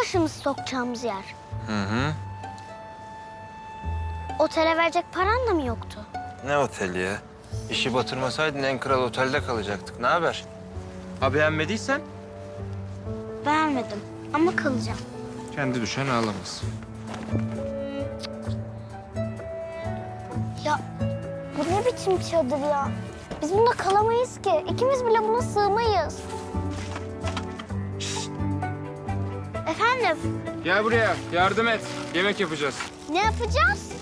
Başımızı sokacağımız yer? Hı hı. Otele verecek paran da mı yoktu? Ne oteli ya? İşi batırmasaydın en kral otelde kalacaktık. Ne haber? Ha beğenmediysen? Beğenmedim ama kalacağım. Kendi düşen ağlamaz. Ya bu ne biçim çadır ya? Biz bunda kalamayız ki. İkimiz bile buna sığmayız. Efendim, Gel buraya. Yardım et. Yemek yapacağız. ne yapacağız?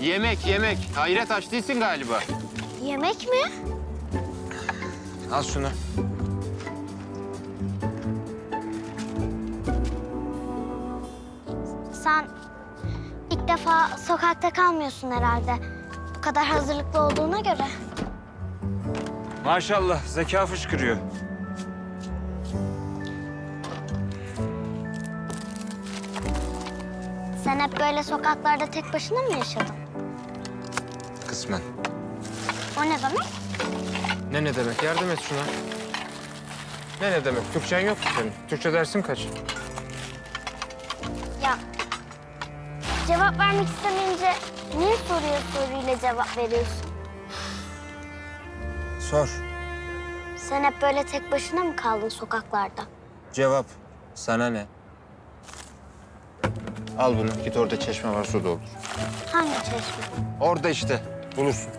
Yemek, yemek. Hayret aç değilsin galiba. Yemek mi? Al şunu. Sen ilk defa sokakta kalmıyorsun herhalde. Bu kadar hazırlıklı olduğuna göre. Maşallah zeka fışkırıyor. Sen hep böyle sokaklarda tek başına mı yaşadın? Kısmen. O ne demek? Ne ne demek? Yardım et şuna. Ne ne demek? Türkçen yok mu senin? Türkçe dersin kaç? Ya cevap vermek istemeyince niye soruya soruyla cevap veriyorsun? Sor. Sen hep böyle tek başına mı kaldın sokaklarda? Cevap. Sana ne? Al bunu. Git orada çeşme var su doldur. Hangi çeşme? Orada işte. Bulursun.